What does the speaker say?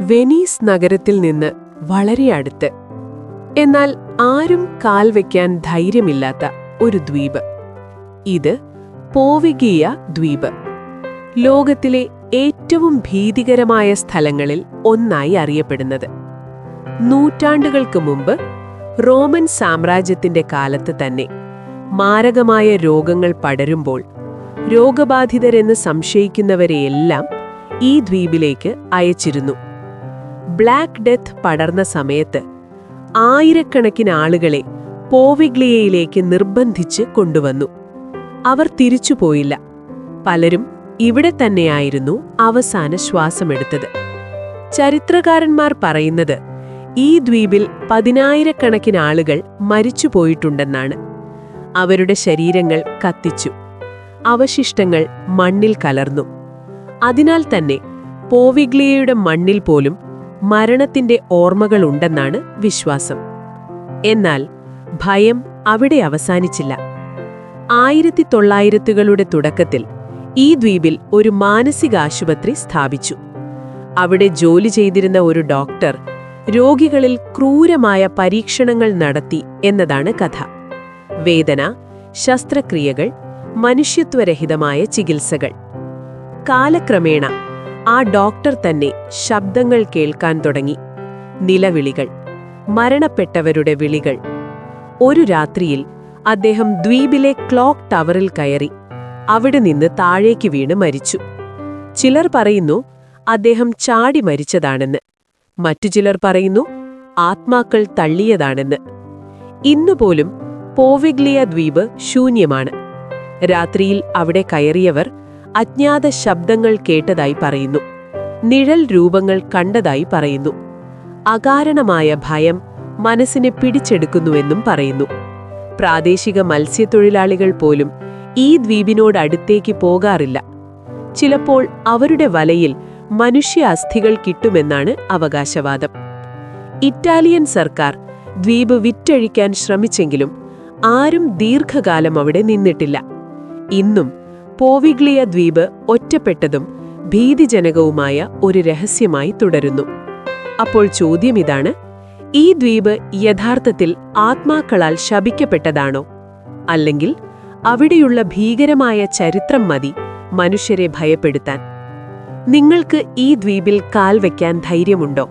Venice നഗരത്തിൽ നിന്ന് വളരെ അടുത്ത്. എന്നാൽ ആരും കാൽ വയ്ക്കാൻ ധൈര്യമില്ലാത്ത ഒരു ദ്വീപ്. ഇത് പോവിഗിയ ദ്വീപ്. ലോകത്തിലെ ഏറ്റവും ഭീതികരമായ സ്ഥലങ്ങളിൽ ഒന്നായി അറിയപ്പെടുന്നത്. നൂറ്റാണ്ടുകൾക്ക് മുമ്പ് റോമൻ സാമ്രാജ്യത്തിന്റെ കാലത്ത് തന്നെ മാരകമായ രോഗങ്ങൾ പടരുമ്പോൾ രോഗബാധിതരെന്ന് സംശയിക്കുന്നവരെയെല്ലാം ഈ ദ്വീപിലേക്ക് അയച്ചിരുന്നു. ബ്ലാക്ക് ഡെത്ത് പടർന്ന സമയത്ത് ആയിരക്കണക്കിന് ആളുകളെ പോവിഗ്ലിയയിലേക്ക് നിർബന്ധിച്ച് കൊണ്ടുവന്നു. അവർ തിരിച്ചുപോയില്ല പലരും ഇവിടെ തന്നെയായിരുന്നു അവസാന ശ്വാസമെടുത്തത്. ചരിത്രകാരന്മാർ പറയുന്നത് ഈ ദ്വീപിൽ പതിനായിരക്കണക്കിന് ആളുകൾ മരിച്ചുപോയിട്ടുണ്ടെന്നാണ് അവരുടെ ശരീരങ്ങൾ കത്തിച്ചു. അവശിഷ്ടങ്ങൾ മണ്ണിൽ കലർന്നു. അതിനാൽ തന്നെ പോവിഗ്ലിയയുടെ മണ്ണിൽ പോലും മരണത്തിന്റെ ഓർമ്മകളുണ്ടെന്നാണ് വിശ്വാസം. എന്നാൽ ഭയം അവിടെ അവസാനിച്ചില്ല. ആയിരത്തി തൊള്ളായിരത്തുകളുടെ തുടക്കത്തിൽ ഈ ദ്വീപിൽ ഒരു മാനസികാശുപത്രി സ്ഥാപിച്ചു. അവിടെ ജോലി ചെയ്തിരുന്ന ഒരു ഡോക്ടർ രോഗികളിൽ ക്രൂരമായ പരീക്ഷണങ്ങൾ നടത്തി എന്നതാണ് കഥ. വേദന ശസ്ത്രക്രിയകൾ മനുഷ്യത്വരഹിതമായ ചികിത്സകൾ. കാലക്രമേണ ആ ഡോക്ടർ തന്നെ ശബ്ദങ്ങൾ കേൾക്കാൻ തുടങ്ങി. നിലവിളികൾ മരണപ്പെട്ടവരുടെ വിളികൾ. ഒരു രാത്രിയിൽ അദ്ദേഹം ദ്വീപിലെ ക്ലോക്ക് ടവറിൽ കയറി അവിടെ നിന്ന് താഴേക്ക് വീണ് മരിച്ചു. ചിലർ പറയുന്നു അദ്ദേഹം ചാടി മരിച്ചതാണെന്ന്. മറ്റു ചിലർ പറയുന്നു ആത്മാക്കൾ തള്ളിയതാണെന്ന്. ഇന്നുപോലും പോവിഗ്ലിയ ദ്വീപ് ശൂന്യമാണ്. രാത്രിയിൽ അവിടെ കയറിയവർ അജ്ഞാത ശബ്ദങ്ങൾ കേട്ടതായി പറയുന്നു. നിഴൽ രൂപങ്ങൾ കണ്ടതായി പറയുന്നു. അകാരണമായ ഭയം മനസ്സിനെ പിടിച്ചെടുക്കുന്നുവെന്നും പറയുന്നു. പ്രാദേശിക മത്സ്യത്തൊഴിലാളികൾ പോലും ഈ ദ്വീപിനോട് അടുത്തേക്ക് പോകാറില്ല. ചിലപ്പോൾ അവരുടെ വലയിൽ മനുഷ്യ അസ്ഥികൾ കിട്ടുമെന്നാണ് അവകാശവാദം. ഇറ്റാലിയൻ സർക്കാർ ദ്വീപ് വിറ്റഴിക്കാൻ ശ്രമിച്ചെങ്കിലും ആരും ദീർഘകാലം അവിടെ നിന്നിട്ടില്ല. ഇന്നും പോവിഗ്ലിയ ദ്വീപ് ഒറ്റപ്പെട്ടതും ഭീതിജനകവുമായ ഒരു രഹസ്യമായി തുടരുന്നു. അപ്പോൾ ചോദ്യം ഇതാണ് ഈ ദ്വീപ് യഥാർത്ഥത്തിൽ ആത്മാക്കളാൽ ശപിക്കപ്പെട്ടതാണോ? അല്ലെങ്കിൽ അവിടെയുള്ള ഭീകരമായ ചരിത്രം മതി മനുഷ്യരെ ഭയപ്പെടുത്താൻ. നിങ്ങൾക്ക് ഈ ദ്വീപിൽ കാൽ വയ്ക്കാൻ ധൈര്യമുണ്ടോ?